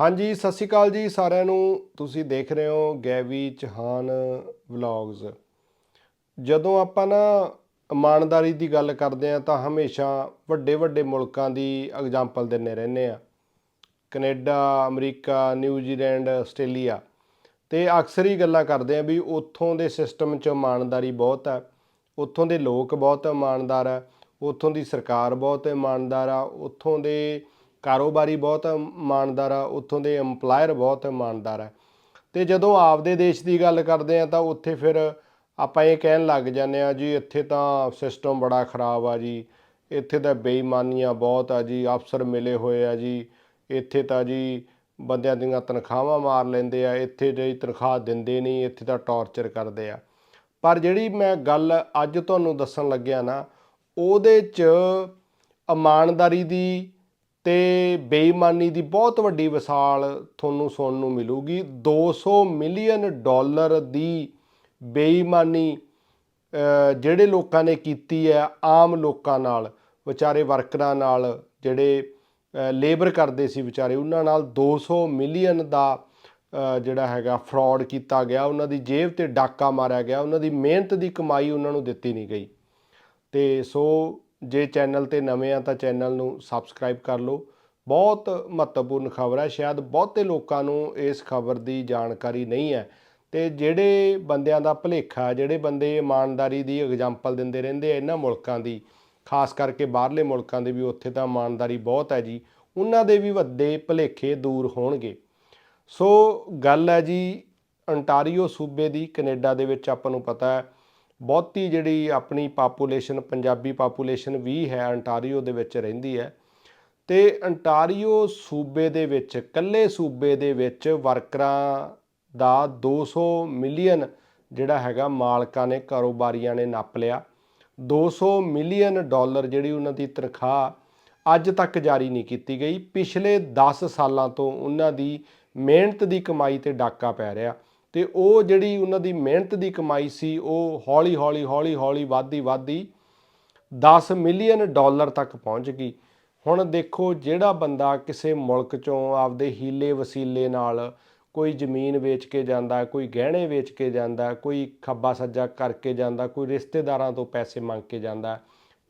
ਹਾਂਜੀ, ਸਤਿ ਸ਼੍ਰੀ ਅਕਾਲ ਜੀ ਸਾਰਿਆਂ ਨੂੰ। ਤੁਸੀਂ ਦੇਖ ਰਹੇ ਹੋ ਗੈਵੀ ਚਹਾਨ ਵਲੌਗਸ ਜਦੋਂ ਆਪਾਂ ਨਾ ਇਮਾਨਦਾਰੀ ਦੀ ਗੱਲ ਕਰਦੇ ਆ ਤਾਂ ਹਮੇਸ਼ਾ ਵੱਡੇ ਵੱਡੇ ਮੁਲਕਾਂ ਦੀ ਐਗਜ਼ਾਮਪਲ ਦਿੰਦੇ ਰਹਿੰਦੇ ਆ ਕੈਨੇਡਾ, ਅਮਰੀਕਾ ਨਿਊਜ਼ੀਲੈਂਡ ਆਸਟ੍ਰੇਲੀਆ। ਤੇ ਅਕਸਰ ਹੀ ਗੱਲਾਂ ਕਰਦੇ ਆ ਵੀ ਉੱਥੋਂ ਦੇ ਸਿਸਟਮ 'ਚ ਇਮਾਨਦਾਰੀ ਬਹੁਤ ਆ ਉੱਥੋਂ ਦੇ ਲੋਕ ਬਹੁਤ ਇਮਾਨਦਾਰ ਆ ਉੱਥੋਂ ਦੀ ਸਰਕਾਰ ਬਹੁਤ ਇਮਾਨਦਾਰ ਆ। ਉੱਥੋਂ ਦੇ ਕਾਰੋਬਾਰੀ ਬਹੁਤ ਇਮਾਨਦਾਰ ਆ, ਉੱਥੋਂ ਦੇ EMPLOYER ਬਹੁਤ ਇਮਾਨਦਾਰ ਆ। ਤੇ ਜਦੋਂ ਆਪਦੇ ਦੇਸ਼ ਦੀ ਗੱਲ ਕਰਦੇ ਆ ਤਾਂ ਉੱਥੇ ਫਿਰ ਆਪਾਂ ਇਹ ਕਹਿਣ ਲੱਗ ਜਾਂਦੇ ਆ, ਜੀ, ਇੱਥੇ ਤਾਂ ਸਿਸਟਮ ਬੜਾ ਖਰਾਬ ਆ ਜੀ। ਇੱਥੇ ਤਾਂ ਬੇਈਮਾਨੀਆਂ ਬਹੁਤ ਆ ਜੀ, ਅਫਸਰ ਮਿਲੇ ਹੋਏ ਆ ਜੀ। ਇੱਥੇ ਤਾਂ ਜੀ ਬੰਦਿਆਂ ਦੀਆਂ ਤਨਖਾਹਾਂ ਮਾਰ ਲੈਂਦੇ ਆ, ਇੱਥੇ ਜਿਹੜੀ ਤਨਖਾਹ ਦਿੰਦੇ ਨਹੀਂ, ਇੱਥੇ ਤਾਂ ਟੌਰਚਰ ਕਰਦੇ ਆ। ਪਰ ਜਿਹੜੀ ਮੈਂ ਗੱਲ ਅੱਜ ਤੁਹਾਨੂੰ ਦੱਸਣ ਲੱਗਿਆ ਨਾ, ਉਹਦੇ 'ਚ ਇਮਾਨਦਾਰੀ ਦੀ ਤੇ ਬੇਈਮਾਨੀ ਦੀ ਬਹੁਤ ਵੱਡੀ ਵਿਸਾਲ ਤੁਹਾਨੂੰ ਸੁਣਨ ਨੂੰ ਮਿਲੂਗੀ। 200 ਮਿਲੀਅਨ ਡਾਲਰ ਦੀ ਬੇਈਮਾਨੀ ਜਿਹੜੇ ਲੋਕਾਂ ਨੇ ਕੀਤੀ ਹੈ, ਆਮ ਲੋਕਾਂ ਨਾਲ, ਵਿਚਾਰੇ ਵਰਕਰਾਂ ਨਾਲ, ਜਿਹੜੇ ਲੇਬਰ ਕਰਦੇ ਸੀ ਵਿਚਾਰੇ, ਉਹਨਾਂ ਨਾਲ 200 ਮਿਲੀਅਨ ਦਾ ਜਿਹੜਾ ਹੈਗਾ ਫਰਾਡ ਕੀਤਾ ਗਿਆ। ਉਹਨਾਂ ਦੀ ਜੇਬ ਤੇ ਡਾਕਾ ਮਾਰਿਆ ਗਿਆ। ਉਹਨਾਂ ਦੀ ਮਿਹਨਤ ਦੀ ਕਮਾਈ ਉਹਨਾਂ ਨੂੰ ਦਿੱਤੀ ਨਹੀਂ ਗਈ। ਤੇ ਸੋ ਜੇ ਚੈਨਲ ਤੇ ਨਵੇਂ ਆ ਤਾਂ ਚੈਨਲ ਨੂੰ ਸਬਸਕ੍ਰਾਈਬ ਕਰ ਲਓ। ਬਹੁਤ ਮਹੱਤਵਪੂਰਨ ਖਬਰ ਹੈ, ਸ਼ਾਇਦ ਬਹੁਤੇ ਲੋਕਾਂ ਨੂੰ ਇਸ ਖਬਰ ਦੀ ਜਾਣਕਾਰੀ ਨਹੀਂ ਹੈ। ਤੇ ਜਿਹੜੇ ਬੰਦਿਆਂ ਦਾ ਭੁਲੇਖਾ, ਜਿਹੜੇ ਬੰਦੇ ਇਮਾਨਦਾਰੀ ਦੀ ਐਗਜ਼ਾਮਪਲ ਦਿੰਦੇ ਰਹਿੰਦੇ ਆ ਇਹਨਾਂ ਮੁਲਕਾਂ ਦੀ, ਖਾਸ ਕਰਕੇ ਬਾਹਰਲੇ ਮੁਲਕਾਂ ਦੇ ਵੀ, ਉੱਥੇ ਤਾਂ ਇਮਾਨਦਾਰੀ ਬਹੁਤ ਹੈ ਜੀ। ਉਹਨਾਂ ਦੇ ਵੀ ਵੱਡੇ ਭੁਲੇਖੇ ਦੂਰ ਹੋਣਗੇ। ਸੋ ਗੱਲ ਹੈ ਜੀ, ਅੰਟਾਰੀਓ ਸੂਬੇ ਦੀ, ਕੈਨੇਡਾ ਦੇ ਵਿੱਚ ਆਪਾਂ ਨੂੰ ਪਤਾ ਹੈ ਬਹੁਤੀ ਜਿਹੜੀ ਆਪਣੀ ਪਾਪੂਲੇਸ਼ਨ ਪੰਜਾਬੀ ਪਾਪੂਲੇਸ਼ਨ ਵੀ ਹੈ ਅੰਟਾਰੀਓ ਦੇ ਵਿੱਚ ਰਹਿੰਦੀ ਹੈ। ਤੇ ਅੰਟਾਰੀਓ ਸੂਬੇ ਦੇ ਵਿੱਚ, ਇਕੱਲੇ ਸੂਬੇ ਦੇ ਵਿੱਚ ਵਰਕਰਾਂ ਦਾ 200 ਮਿਲੀਅਨ ਜਿਹੜਾ ਹੈਗਾ ਮਾਲਕਾਂ ਨੇ, ਕਾਰੋਬਾਰੀਆਂ ਨੇ ਨੱਪ ਲਿਆ। 200 ਮਿਲੀਅਨ ਡਾਲਰ ਜਿਹੜੀ ਉਹਨਾਂ ਦੀ ਤਨਖਾਹ ਅੱਜ ਤੱਕ ਜਾਰੀ ਨਹੀਂ ਕੀਤੀ ਗਈ। ਪਿਛਲੇ 10 ਸਾਲਾਂ ਤੋਂ ਉਹਨਾਂ ਦੀ ਮਿਹਨਤ ਦੀ ਕਮਾਈ ਤੇ ਡਾਕਾ ਪੈ ਰਿਹਾ। ਤੇ ਉਹ ਜਿਹੜੀ ਉਹਨਾਂ ਦੀ ਮਿਹਨਤ ਦੀ ਕਮਾਈ ਸੀ, ਉਹ ਹੌਲੀ ਹੌਲੀ ਹੌਲੀ ਹੌਲੀ ਵੱਧਦੀ ਵੱਧਦੀ 10 ਮਿਲੀਅਨ ਡਾਲਰ ਤੱਕ ਪਹੁੰਚ ਗਈ। ਹੁਣ ਦੇਖੋ ਜਿਹੜਾ ਬੰਦਾ ਕਿਸੇ ਮੁਲਕ ਚੋਂ ਆਪਦੇ ਹੀਲੇ ਵਸੀਲੇ ਨਾਲ ਕੋਈ ਜ਼ਮੀਨ ਵੇਚ ਕੇ ਜਾਂਦਾ, ਕੋਈ ਗਹਿਣੇ ਵੇਚ ਕੇ ਜਾਂਦਾ, ਕੋਈ ਖੱਬਾ ਸੱਜਾ ਕਰਕੇ ਜਾਂਦਾ, ਕੋਈ ਰਿਸ਼ਤੇਦਾਰਾਂ ਤੋਂ ਪੈਸੇ ਮੰਗ ਕੇ ਜਾਂਦਾ,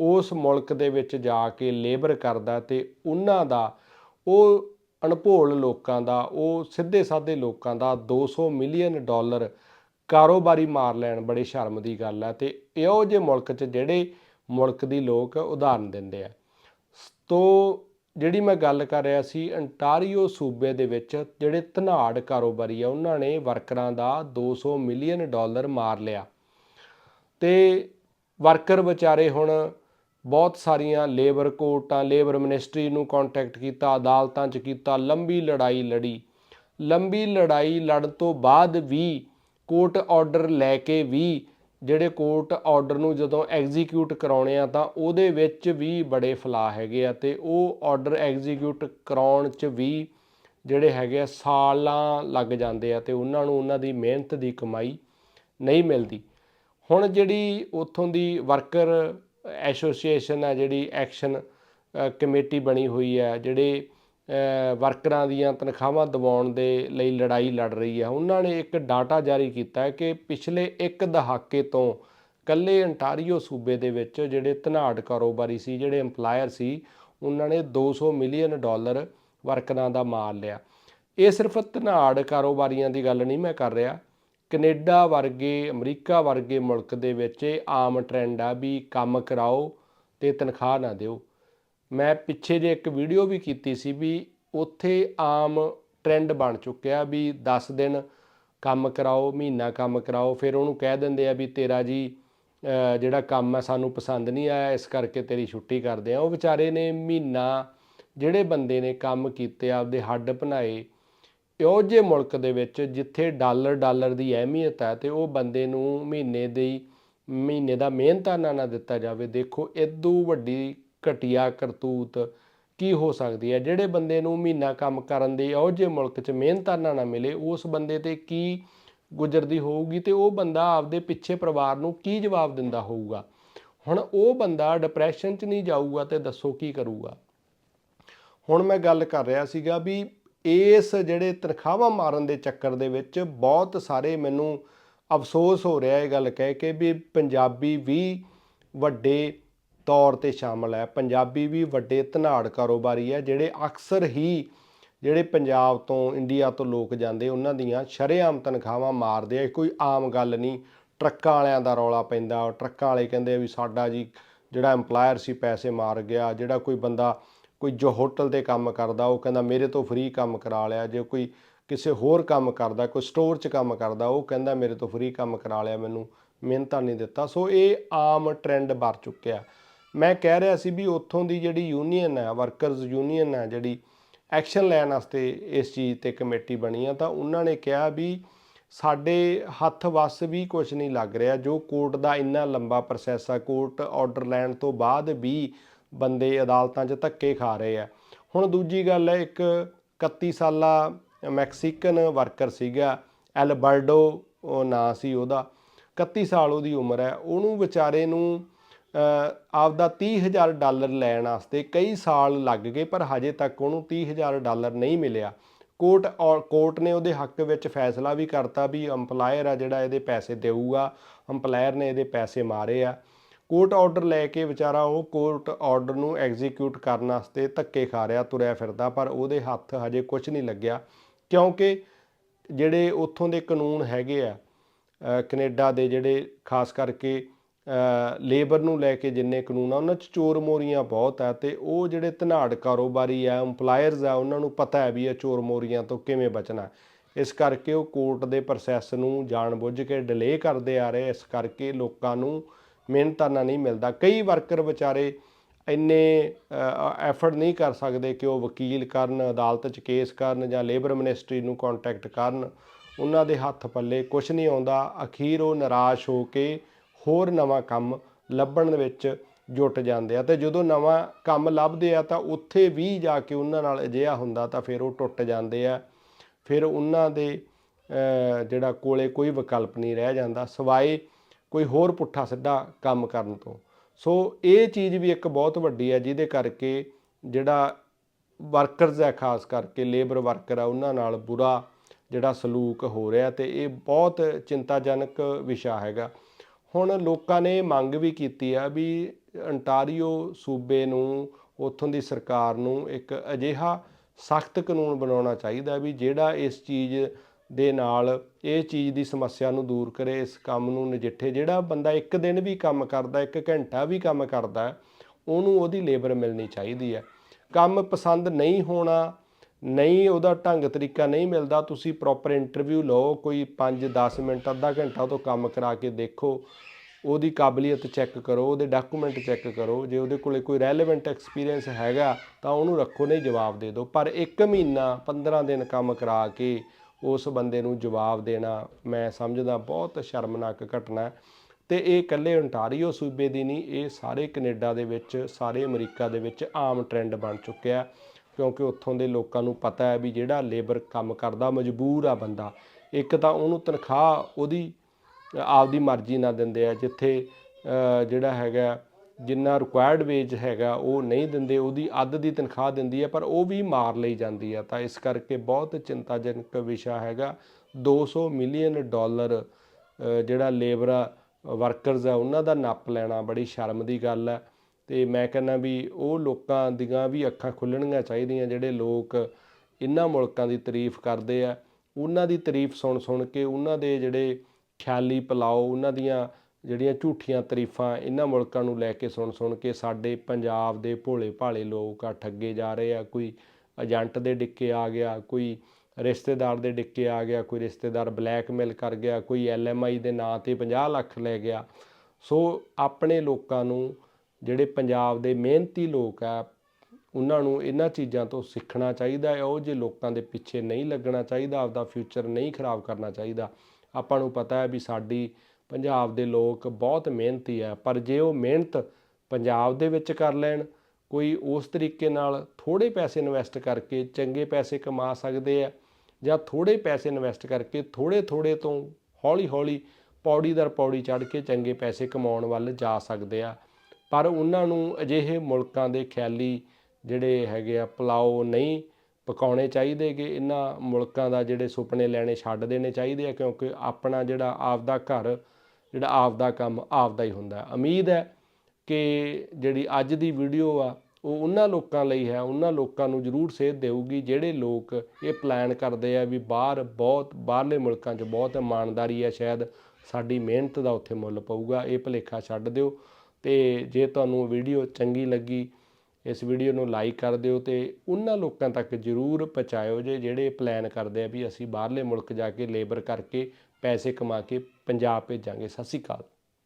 ਉਸ ਮੁਲਕ ਦੇ ਵਿੱਚ ਜਾ ਕੇ ਲੇਬਰ ਕਰਦਾ ਤੇ ਉਹਨਾਂ ਦਾ ਉਹ ਅਣਭੋਲ ਲੋਕਾਂ ਦਾ, ਉਹ ਸਿੱਧੇ ਸਾਦੇ ਲੋਕਾਂ ਦਾ 200 ਮਿਲੀਅਨ ਡਾਲਰ ਕਾਰੋਬਾਰੀ ਮਾਰ ਲੈਣ ਬੜੇ ਸ਼ਰਮ ਦੀ ਗੱਲ ਹੈ ਤੇ ਇਹੋ ਜਿਹੇ ਮੁਲਕ 'ਚ ਜਿਹੜੇ ਮੁਲਕ ਦੀ ਲੋਕ ਉਦਾਹਰਨ ਦਿੰਦੇ ਆ। ਤੋਂ ਜਿਹੜੀ ਮੈਂ ਗੱਲ ਕਰ ਰਿਹਾ ਸੀ, ਅੰਟਾਰੀਓ ਸੂਬੇ ਦੇ ਵਿੱਚ ਜਿਹੜੇ ਧਨਾੜ ਕਾਰੋਬਾਰੀ ਆ, ਉਹਨਾਂ ਨੇ ਵਰਕਰਾਂ ਦਾ 200 ਮਿਲੀਅਨ ਡਾਲਰ ਮਾਰ ਲਿਆ। ਤੇ ਵਰਕਰ ਵਿਚਾਰੇ ਹੁਣ ਬਹੁਤ ਸਾਰੀਆਂ ਲੇਬਰ ਕੋਰਟਾਂ, ਲੇਬਰ ਮਿਨਿਸਟਰੀ ਨੂੰ ਕੰਟੈਕਟ ਕੀਤਾ, ਅਦਾਲਤਾਂ 'ਚ ਕੀਤਾ, ਲੰਬੀ ਲੜਾਈ ਲੜੀ। ਲੰਬੀ ਲੜਾਈ ਲੜਨ ਤੋਂ ਬਾਅਦ ਵੀ ਕੋਰਟ ਆਰਡਰ ਲੈ ਕੇ ਵੀ ਜਿਹੜੇ ਕੋਰਟ ਆਰਡਰ ਨੂੰ ਜਦੋਂ ਐਗਜ਼ੀਕਿਊਟ ਕਰਾਉਣੇ ਆ ਤਾਂ ਉਹਦੇ ਵਿੱਚ ਵੀ ਬੜੇ ਫਲਾ ਹੈਗੇ ਆ ਤੇ ਉਹ ਆਰਡਰ ਐਗਜ਼ੀਕਿਊਟ ਕਰਾਉਣ 'ਚ ਵੀ ਜਿਹੜੇ ਹੈਗੇ ਆ ਸਾਲਾਂ ਲੱਗ ਜਾਂਦੇ ਆ ਤੇ ਉਹਨਾਂ ਨੂੰ ਉਹਨਾਂ ਦੀ ਮਿਹਨਤ ਦੀ ਕਮਾਈ ਨਹੀਂ ਮਿਲਦੀ। ਹੁਣ ਜਿਹੜੀ ਉੱਥੋਂ ਦੀ ਵਰਕਰ ਐਸੋਸੀਏਸ਼ਨ ਹੈ ਜਿਹੜੀ ਐਕਸ਼ਨ ਕਮੇਟੀ ਬਣੀ ਹੋਈ ਹੈ ਜਿਹੜੇ ਵਰਕਰਾਂ ਦੀਆਂ ਤਨਖਾਹਾਂ ਦਿਵਾਉਣ ਦੇ ਲਈ ਲੜਾਈ ਲੜ ਰਹੀ ਹੈ ਉਹਨਾਂ ਨੇ ਇੱਕ ਡਾਟਾ ਜਾਰੀ ਕੀਤਾ ਕਿ ਪਿਛਲੇ ਇੱਕ ਦਹਾਕੇ ਤੋਂ ਕੱਲੇ ਅੰਟਾਰੀਓ ਸੂਬੇ ਦੇ ਵਿੱਚ ਜਿਹੜੇ ਧਨਾੜ ਕਾਰੋਬਾਰੀ ਸੀ, ਜਿਹੜੇ EMPLOYER ਸੀ, ਉਹਨਾਂ ਨੇ 200 ਮਿਲੀਅਨ ਡਾਲਰ ਵਰਕਰਾਂ ਦਾ ਮਾਰ ਲਿਆ। ਇਹ ਸਿਰਫ ਧਨਾੜ ਕਾਰੋਬਾਰੀਆਂ ਦੀ ਗੱਲ ਨਹੀਂ ਮੈਂ ਕਰ ਰਿਹਾ। ਕੈਨੇਡਾ ਵਰਗੇ, ਅਮਰੀਕਾ ਵਰਗੇ ਮੁਲਕ ਦੇ ਵਿੱਚ ਇਹ ਆਮ ਟ੍ਰੈਂਡ ਆ ਵੀ ਕੰਮ ਕਰਾਓ ਤੇ ਤਨਖਾਹ ਨਾ ਦਿਓ। ਮੈਂ ਪਿੱਛੇ ਜੇ ਇੱਕ ਵੀਡੀਓ ਵੀ ਕੀਤੀ ਸੀ ਵੀ ਉੱਥੇ ਆਮ ਟ੍ਰੈਂਡ ਬਣ ਚੁੱਕਿਆ ਵੀ 10 ਦਿਨ ਕੰਮ ਕਰਾਓ, ਮਹੀਨਾ ਕੰਮ ਕਰਾਓ, ਫਿਰ ਉਹਨੂੰ ਕਹਿ ਦਿੰਦੇ ਆ ਵੀ ਤੇਰਾ ਜੀ ਜਿਹੜਾ ਕੰਮ ਹੈ ਸਾਨੂੰ ਪਸੰਦ ਨਹੀਂ ਆਇਆ, ਇਸ ਕਰਕੇ ਤੇਰੀ ਛੁੱਟੀ ਕਰਦੇ ਆ। ਉਹ ਵਿਚਾਰੇ ਨੇ ਮਹੀਨਾ ਜਿਹੜੇ ਬੰਦੇ ਨੇ ਕੰਮ ਕੀਤੇ, ਆਪਦੇ ਹੱਡ ਬਣਾਏ ਇਹੋ ਜਿਹੇ ਮੁਲਕ ਦੇ ਵਿੱਚ ਜਿੱਥੇ ਡਾਲਰ ਡਾਲਰ ਦੀ ਅਹਿਮੀਅਤ ਹੈ ਤੇ ਉਹ ਬੰਦੇ ਨੂੰ ਮਹੀਨੇ ਦੀ, ਮਹੀਨੇ ਦਾ ਮਿਹਨਤਾਨਾ ਨਾ ਦਿੱਤਾ ਜਾਵੇ, ਦੇਖੋ ਇਦੋਂ ਵੱਡੀ ਘਟੀਆ ਕਰਤੂਤ ਕੀ ਹੋ ਸਕਦੀ ਹੈ? ਜਿਹੜੇ ਬੰਦੇ ਨੂੰ ਮਹੀਨਾ ਕੰਮ ਕਰਨ ਦੇ ਇਹੋ ਜਿਹੇ ਮੁਲਕ 'ਚ ਮਿਹਨਤਾਨਾ ਨਾ ਮਿਲੇ, ਉਸ ਬੰਦੇ ਤੇ ਕੀ ਗੁਜ਼ਰਦੀ ਹੋਊਗੀ ਤੇ ਉਹ ਬੰਦਾ ਆਪਦੇ ਪਿੱਛੇ ਪਰਿਵਾਰ ਨੂੰ ਕੀ ਜਵਾਬ ਦਿੰਦਾ ਹੋਊਗਾ? ਹੁਣ ਉਹ ਬੰਦਾ ਡਿਪਰੈਸ਼ਨ 'ਚ ਨਹੀਂ ਜਾਊਗਾ ਤੇ ਦੱਸੋ ਕੀ ਕਰੂਗਾ? ਹੁਣ ਮੈਂ ਗੱਲ ਕਰ ਰਿਹਾ ਸੀਗਾ ਵੀ ਇਸ ਜਿਹੜੇ ਤਨਖਾਹਾਂ ਮਾਰਨ ਦੇ ਚੱਕਰ ਦੇ ਵਿੱਚ ਬਹੁਤ ਸਾਰੇ ਮੈਨੂੰ ਅਫਸੋਸ ਹੋ ਰਿਹਾ ਇਹ ਗੱਲ ਕਹਿ ਕੇ ਵੀ ਪੰਜਾਬੀ ਵੀ ਵੱਡੇ ਤੌਰ ਤੇ ਸ਼ਾਮਲ ਹੈ। ਪੰਜਾਬੀ ਵੀ ਵੱਡੇ ਧਨਾੜ ਕਾਰੋਬਾਰੀ ਹੈ ਜਿਹੜੇ ਅਕਸਰ ਹੀ ਜਿਹੜੇ ਪੰਜਾਬ ਤੋਂ, ਇੰਡੀਆ ਤੋਂ ਲੋਕ ਜਾਂਦੇ, ਉਹਨਾਂ ਦੀਆਂ ਸ਼ਰੇਆਮ ਤਨਖਾਹਾਂ ਮਾਰਦੇ ਆ। ਇਹ ਕੋਈ ਆਮ ਗੱਲ ਨਹੀਂ, ਟਰੱਕਾਂ ਵਾਲਿਆਂ ਦਾ ਰੌਲਾ ਪੈਂਦਾ ਟਰੱਕਾਂ ਵਾਲੇ ਕਹਿੰਦੇ ਵੀ ਸਾਡਾ ਜੀ ਜਿਹੜਾ EMPLOYER ਸੀ ਪੈਸੇ ਮਾਰ ਗਿਆ, ਜਿਹੜਾ ਕੋਈ ਬੰਦਾ ਕੋਈ ਜੋ ਹੋਟਲ ਤੇ ਕੰਮ ਕਰਦਾ, ਉਹ ਕਹਿੰਦਾ ਮੇਰੇ ਤੋਂ ਫ੍ਰੀ ਕੰਮ ਕਰਾ ਲਿਆ, ਜੇ ਕੋਈ ਕਿਸੇ ਹੋਰ ਕੰਮ ਕਰਦਾ, ਕੋਈ ਸਟੋਰ 'ਚ ਕੰਮ ਕਰਦਾ, ਉਹ ਕਹਿੰਦਾ ਮੇਰੇ ਤੋਂ ਫ੍ਰੀ ਕੰਮ ਕਰਾ ਲਿਆ, ਮੈਨੂੰ ਮਿਹਨਤਾਂ ਨਹੀਂ ਦਿੱਤਾ। ਸੋ ਇਹ ਆਮ ਟ੍ਰੈਂਡ ਬਣ ਚੁੱਕਿਆ। ਮੈਂ ਕਹਿ ਰਿਹਾ ਸੀ ਵੀ ਉੱਥੋਂ ਦੀ ਜਿਹੜੀ ਯੂਨੀਅਨ ਹੈ ਵਰਕਰਸ ਯੂਨੀਅਨ ਹੈ, ਜਿਹੜੀ ਐਕਸ਼ਨ ਲੈਣ ਵਾਸਤੇ ਇਸ ਚੀਜ਼ ਤੇ ਕਮੇਟੀ ਬਣੀ ਆ, ਤਾਂ ਉਹਨਾਂ ਨੇ ਕਿਹਾ ਵੀ ਸਾਡੇ ਹੱਥ ਵੱਸ ਵੀ ਕੁਝ ਨਹੀਂ ਲੱਗ ਰਿਹਾ। ਜੋ ਕੋਰਟ ਦਾ ਇੰਨਾ ਲੰਬਾ ਪ੍ਰੋਸੈਸ ਆ ਕੋਰਟ ਆਰਡਰ ਲੈਣ ਤੋਂ ਬਾਅਦ ਵੀ ਬੰਦੇ ਅਦਾਲਤਾਂ 'ਚ ਧੱਕੇ ਖਾ ਰਹੇ ਆ। ਹੁਣ ਦੂਜੀ ਗੱਲ ਹੈ ਇੱਕ 31 ਸਾਲਾ ਮੈਕਸੀਕਨ ਵਰਕਰ ਸੀਗਾ ਐਲਬਰਡੋ ਨਾਂ ਸੀ ਉਹਦਾ 31 ਸਾਲ ਉਹਦੀ ਉਮਰ ਹੈ। ਉਹਨੂੰ ਵਿਚਾਰੇ ਨੂੰ ਅਹ, ਆਪਦਾ 30000 ਡਾਲਰ ਲੈਣ ਵਾਸਤੇ ਕਈ ਸਾਲ ਲੱਗ ਗਏ ਪਰ ਹਜੇ ਤੱਕ ਉਹਨੂੰ 30000 ਡਾਲਰ ਨਹੀਂ ਮਿਲਿਆ। ਕੋਰਟ ਔਰ ਕੋਰਟ ਨੇ ਉਹਦੇ ਹੱਕ ਵਿੱਚ ਫੈਸਲਾ ਵੀ ਕਰਤਾ ਵੀ EMPLOYER ਆ ਜਿਹੜਾ ਇਹਦੇ ਪੈਸੇ ਦੇਊਗਾ EMPLOYER ਨੇ ਇਹਦੇ ਪੈਸੇ ਮਾਰੇ ਆ। ਕੋਰਟ ਆਰਡਰ ਲੈ ਕੇ ਵਿਚਾਰਾ ਉਹ ਕੋਰਟ ਆਰਡਰ ਨੂੰ ਐਗਜ਼ੀਕਿਊਟ ਕਰਨ ਵਾਸਤੇ ਧੱਕੇ ਖਾ ਰਿਹਾ ਤੁਰਿਆ ਫਿਰਦਾ ਪਰ ਉਹਦੇ ਹੱਥ ਹਜੇ ਕੁਝ ਨਹੀਂ ਲੱਗਿਆ। ਕਿਉਂਕਿ ਜਿਹੜੇ ਉੱਥੋਂ ਦੇ ਕਾਨੂੰਨ ਹੈਗੇ ਆ ਅ, ਕੈਨੇਡਾ ਦੇ ਜਿਹੜੇ ਖਾਸ ਕਰਕੇ ਲੇਬਰ ਨੂੰ ਲੈ ਕੇ ਜਿੰਨੇ ਕਾਨੂੰਨ ਆ ਉਹਨਾਂ 'ਚ ਚੋਰ ਮੋਰੀਆਂ ਬਹੁਤ ਆ ਤੇ ਉਹ ਜਿਹੜੇ ਧਨਾੜ ਕਾਰੋਬਾਰੀ ਆ EMPLOYERS ਆ ਉਹਨਾਂ ਨੂੰ ਪਤਾ ਹੈ ਵੀ ਇਹ ਚੋਰ ਮੋਰੀਆਂ ਤੋਂ ਕਿਵੇਂ ਬਚਣਾ। ਇਸ ਕਰਕੇ ਉਹ ਕੋਰਟ ਦੇ ਪ੍ਰੋਸੈਸ ਨੂੰ ਜਾਣਬੁੱਝ ਕੇ ਡਿਲੇ ਕਰਦੇ ਆ ਰਹੇ ਇਸ ਕਰਕੇ ਲੋਕਾਂ ਨੂੰ ਮਿਹਨਤਾਨਾ ਨਹੀਂ ਮਿਲਦਾ। ਕਈ ਵਰਕਰ ਵਿਚਾਰੇ ਇੰਨੇ ਐਫਰਟ ਨਹੀਂ ਕਰ ਸਕਦੇ ਕਿ ਉਹ ਵਕੀਲ ਕਰਨ, ਅਦਾਲਤ 'ਚ ਕੇਸ ਕਰਨ ਜਾਂ ਲੇਬਰ ਮਿਨਿਸਟਰੀ ਨੂੰ ਕੰਟੈਕਟ ਕਰਨ। ਉਹਨਾਂ ਦੇ ਹੱਥ ਪੱਲੇ ਕੁਝ ਨਹੀਂ ਆਉਂਦਾ। ਅਖੀਰ ਉਹ ਨਿਰਾਸ਼ ਹੋ ਕੇ ਹੋਰ ਨਵਾਂ ਕੰਮ ਲੱਭਣ ਦੇ ਵਿੱਚ ਜੁਟ ਜਾਂਦੇ ਆ ਤੇ ਜਦੋਂ ਨਵਾਂ ਕੰਮ ਲੱਭਦੇ ਆ ਤਾਂ ਉੱਥੇ ਵੀ ਜਾ ਕੇ ਉਹਨਾਂ ਨਾਲ ਅਜਿਹਾ ਹੁੰਦਾ ਤਾਂ ਫਿਰ ਉਹ ਟੁੱਟ ਜਾਂਦੇ ਆ। ਫਿਰ ਉਹਨਾਂ ਦੇ ਜਿਹੜਾ ਕੋਲੇ ਕੋਈ ਵਿਕਲਪ ਨਹੀਂ ਰਹਿ ਜਾਂਦਾ। ਸਵਾਏ ਕੋਈ ਹੋਰ ਪੁੱਠਾ ਸਿੱਧਾ ਕੰਮ ਕਰਨ ਤੋਂ। ਸੋ ਇਹ ਚੀਜ਼ ਵੀ ਇੱਕ ਬਹੁਤ ਵੱਡੀ ਹੈ, ਜਿਹਦੇ ਕਰਕੇ ਜਿਹੜਾ ਵਰਕਰਜ਼ ਹੈ, ਖਾਸ ਕਰਕੇ ਲੇਬਰ ਵਰਕਰ ਆ, ਉਹਨਾਂ ਨਾਲ ਬੁਰਾ ਜਿਹੜਾ ਸਲੂਕ ਹੋ ਰਿਹਾ ਤੇ ਇਹ ਬਹੁਤ ਚਿੰਤਾਜਨਕ ਵਿਸ਼ਾ ਹੈਗਾ। ਹੁਣ ਲੋਕਾਂ ਨੇ ਮੰਗ ਵੀ ਕੀਤੀ ਆ ਵੀ ਅੰਟਾਰੀਓ ਸੂਬੇ ਨੂੰ, ਉੱਥੋਂ ਦੀ ਸਰਕਾਰ ਨੂੰ ਇੱਕ ਅਜਿਹਾ ਸਖਤ ਕਾਨੂੰਨ ਬਣਾਉਣਾ ਚਾਹੀਦਾ ਵੀ ਜਿਹੜਾ ਇਸ ਚੀਜ਼ ਦੇ ਨਾਲ ਇਹ ਚੀਜ਼ ਦੀ ਸਮੱਸਿਆ ਨੂੰ ਦੂਰ ਕਰੇ, ਇਸ ਕੰਮ ਨੂੰ ਨਜਿੱਠੇ। ਜਿਹੜਾ ਬੰਦਾ ਇੱਕ ਦਿਨ ਵੀ ਕੰਮ ਕਰਦਾ, ਇੱਕ ਘੰਟਾ ਵੀ ਕੰਮ ਕਰਦਾ, ਉਹਨੂੰ ਉਹਦੀ ਲੇਬਰ ਮਿਲਣੀ ਚਾਹੀਦੀ ਹੈ। ਕੰਮ ਪਸੰਦ ਨਹੀਂ ਹੋਣਾ, ਨਹੀਂ ਉਹਦਾ ਢੰਗ ਤਰੀਕਾ ਨਹੀਂ ਮਿਲਦਾ, ਤੁਸੀਂ ਪ੍ਰੋਪਰ ਇੰਟਰਵਿਊ ਲਓ, ਕੋਈ 5-10 ਮਿੰਟ, ਅੱਧਾ ਘੰਟਾ ਤੋਂ ਕੰਮ ਕਰਾ ਕੇ ਦੇਖੋ, ਉਹਦੀ ਕਾਬਲੀਅਤ ਚੈੱਕ ਕਰੋ, ਉਹਦੇ ਡਾਕੂਮੈਂਟ ਚੈੱਕ ਕਰੋ। ਜੇ ਉਹਦੇ ਕੋਲੇ ਕੋਈ ਰੈਲੇਵੈਂਟ ਐਕਸਪੀਰੀਅੰਸ ਹੈਗਾ, ਤਾਂ ਉਹਨੂੰ ਰੱਖੋ, ਨਹੀਂ ਜਵਾਬ ਦੇ ਦਿਓ। ਪਰ 1 ਮਹੀਨਾ 15 ਦਿਨ ਕੰਮ ਕਰਾ ਕੇ ਉਸ ਬੰਦੇ ਨੂੰ ਜਵਾਬ ਦੇਣਾ, ਮੈਂ ਸਮਝਦਾ ਬਹੁਤ ਸ਼ਰਮਨਾਕ ਘਟਨਾ ਹੈ। ਤੇ ਇਹ ਇਕੱਲੇ ਓਨਟਾਰੀਓ ਸੂਬੇ ਦੀ ਨਹੀਂ, ਇਹ ਸਾਰੇ ਕੈਨੇਡਾ ਦੇ ਵਿੱਚ, ਸਾਰੇ ਅਮਰੀਕਾ ਦੇ ਵਿੱਚ ਆਮ ਟ੍ਰੈਂਡ ਬਣ ਚੁੱਕਿਆ ਕਿਉਂਕਿ ਉੱਥੋਂ ਦੇ ਲੋਕਾਂ ਨੂੰ ਪਤਾ ਹੈ ਵੀ ਜਿਹੜਾ ਲੇਬਰ ਕੰਮ ਕਰਦਾ, ਮਜਬੂਰ ਆ ਬੰਦਾ। ਇੱਕ ਤਾਂ ਉਹਨੂੰ ਤਨਖਾਹ ਉਹਦੀ, ਆਪਦੀ ਮਰਜ਼ੀ ਨਾਲ ਦਿੰਦੇ ਆ, ਜਿੱਥੇ ਜਿਹੜਾ ਹੈਗਾ ਜਿੰਨਾ ਰਿਕੁਆਇਰਡ ਵੇਜ ਹੈਗਾ, ਉਹ ਨਹੀਂ ਦਿੰਦੇ, ਉਹਦੀ ਅੱਧ ਦੀ ਤਨਖਾਹ ਦਿੰਦੀ ਹੈ, ਪਰ ਉਹ ਵੀ ਮਾਰ ਲਈ ਜਾਂਦੀ ਹੈ। ਤਾਂ ਇਸ ਕਰਕੇ ਬਹੁਤ ਚਿੰਤਾਜਨਕ ਵਿਸ਼ਾ ਹੈਗਾ। 200 ਮਿਲੀਅਨ ਡਾਲਰ ਜਿਹੜਾ ਲੇਬਰ ਵਰਕਰਸ ਆ, ਉਹਨਾਂ ਦਾ ਨੱਪ ਲੈਣਾ ਬੜੀ ਸ਼ਰਮ ਦੀ ਗੱਲ ਹੈ। ਤੇ ਮੈਂ ਕਹਿੰਦਾ ਵੀ ਉਹ ਲੋਕਾਂ ਦੀਆਂ ਵੀ ਅੱਖਾਂ ਖੁੱਲਣੀਆਂ ਚਾਹੀਦੀਆਂ, ਜਿਹੜੇ ਲੋਕ ਇਹਨਾਂ ਮੁਲਕਾਂ ਦੀ ਤਾਰੀਫ ਕਰਦੇ ਆ। ਉਹਨਾਂ ਦੀ ਤਾਰੀਫ ਸੁਣ ਸੁਣ ਕੇ, ਉਹਨਾਂ ਦੇ ਜਿਹੜੇ ਖਿਆਲੀ ਪਲਾਓ, ਉਹਨਾਂ ਦੀਆਂ ਜਿਹੜੀਆਂ ਝੂਠੀਆਂ ਤਾਰੀਫਾਂ ਇਹਨਾਂ ਮੁਲਕਾਂ ਨੂੰ ਲੈ ਕੇ ਸੁਣ ਸੁਣ ਕੇ ਸਾਡੇ ਪੰਜਾਬ ਦੇ ਭੋਲੇ ਭਾਲੇ ਲੋਕ ਆ, ਠੱਗੇ ਜਾ ਰਹੇ ਆ, ਕੋਈ ਏਜੰਟ ਦੇ ਡਿੱਕੇ ਆ ਗਿਆ, ਕੋਈ ਰਿਸ਼ਤੇਦਾਰ ਦੇ ਡਿੱਕੇ ਆ ਗਿਆ, ਕੋਈ ਰਿਸ਼ਤੇਦਾਰ ਬਲੈਕਮੇਲ ਕਰ ਗਿਆ, ਕੋਈ ਐਲਐਮਆਈ ਦੇ ਨਾਂ ਤੇ 50 ਲੱਖ ਲੈ ਗਿਆ। ਸੋ ਆਪਣੇ ਲੋਕਾਂ ਨੂੰ ਜਿਹੜੇ ਪੰਜਾਬ ਦੇ ਮਿਹਨਤੀ ਲੋਕ ਆ, ਉਹਨਾਂ ਨੂੰ ਇਹਨਾਂ ਚੀਜ਼ਾਂ ਤੋਂ ਸਿੱਖਣਾ ਚਾਹੀਦਾ ਹੈ। ਉਹ ਜੇ ਲੋਕਾਂ ਦੇ ਪਿੱਛੇ ਨਹੀਂ ਲੱਗਣਾ ਚਾਹੀਦਾ, ਆਪਦਾ ਫਿਊਚਰ ਨਹੀਂ ਖਰਾਬ ਕਰਨਾ ਚਾਹੀਦਾ, ਆਪਾਂ ਨੂੰ ਪਤਾ ਹੈ ਵੀ ਸਾਡੀ ਪੰਜਾਬ ਦੇ ਲੋਕ ਬਹੁਤ ਮਿਹਨਤੀ ਆ, ਪਰ ਜੇ ਉਹ ਮਿਹਨਤ ਪੰਜਾਬ ਦੇ ਵਿੱਚ ਕਰ ਲੈਣ, ਕੋਈ ਉਸ ਤਰੀਕੇ ਨਾਲ ਥੋੜੇ ਪੈਸੇ ਇਨਵੈਸਟ ਕਰਕੇ ਚੰਗੇ ਪੈਸੇ ਕਮਾ ਸਕਦੇ ਆ ਜਾਂ ਥੋੜੇ ਪੈਸੇ ਇਨਵੈਸਟ ਕਰਕੇ ਥੋੜੇ ਥੋੜੇ ਤੋਂ ਹੌਲੀ ਹੌਲੀ ਪੌੜੀ ਦਰ ਪੌੜੀ ਚੜ੍ਹ ਕੇ ਚੰਗੇ ਪੈਸੇ ਕਮਾਉਣ ਵੱਲ ਜਾ ਸਕਦੇ ਆ। ਪਰ ਉਹਨਾਂ ਨੂੰ ਅਜਿਹੇ ਮੁਲਕਾਂ ਦੇ ਖਿਆਲੀ ਜਿਹੜੇ ਹੈਗੇ ਆ, ਪਲਾਓ ਨਹੀਂ ਪਕਾਉਣੇ ਚਾਹੀਦੇ ਕਿ ਇਹਨਾਂ ਮੁਲਕਾਂ ਦਾ ਜਿਹੜੇ ਸੁਪਨੇ ਲੈਣੇ ਛੱਡ ਦੇਣੇ ਚਾਹੀਦੇ ਆ ਕਿਉਂਕਿ ਆਪਣਾ ਜਿਹੜਾ ਆਪਦਾ ਘਰ ਜਿਹੜਾ ਆਪਦਾ ਕੰਮ ਆਪਦਾ ਹੀ ਹੁੰਦਾ ਉਮੀਦ ਹੈ ਕਿ ਜਿਹੜੀ ਅੱਜ ਦੀ ਵੀਡੀਓ ਆ, ਉਹ ਉਹਨਾਂ ਲੋਕਾਂ ਲਈ ਹੈ, ਉਹਨਾਂ ਲੋਕਾਂ ਨੂੰ ਜ਼ਰੂਰ ਸੇਧ ਦੇਊਗੀ, ਜਿਹੜੇ ਲੋਕ ਇਹ ਪਲਾਨ ਕਰਦੇ ਆ ਵੀ ਬਾਹਰ ਬਹੁਤ ਬਾਹਰਲੇ ਮੁਲਕਾਂ 'ਚ ਬਹੁਤ ਇਮਾਨਦਾਰੀ ਹੈ, ਸ਼ਾਇਦ ਸਾਡੀ ਮਿਹਨਤ ਦਾ ਉੱਥੇ ਮੁੱਲ ਪਊਗਾ, ਇਹ ਭੁਲੇਖਾ ਛੱਡ ਦਿਓ। ਤੇ ਜੇ ਤੁਹਾਨੂੰ ਵੀਡੀਓ ਚੰਗੀ ਲੱਗੀ, ਇਸ ਵੀਡੀਓ ਨੂੰ ਲਾਈਕ ਕਰ ਦਿਓ ਤੇ ਉਹਨਾਂ ਲੋਕਾਂ ਤੱਕ ਜਰੂਰ ਪਹੁੰਚਾਇਓ ਜੇ ਜਿਹੜੇ ਪਲਾਨ ਕਰਦੇ ਆ ਵੀ ਅਸੀਂ ਬਾਹਰਲੇ ਮੁਲਕ ਜਾ ਕੇ ਲੇਬਰ ਕਰਕੇ ਪੈਸੇ ਕਮਾ ਕੇ ਪੰਜਾਬ ਭੇਜਾਂਗੇ। ਸਤਿ ਸ਼੍ਰੀ ਅਕਾਲ।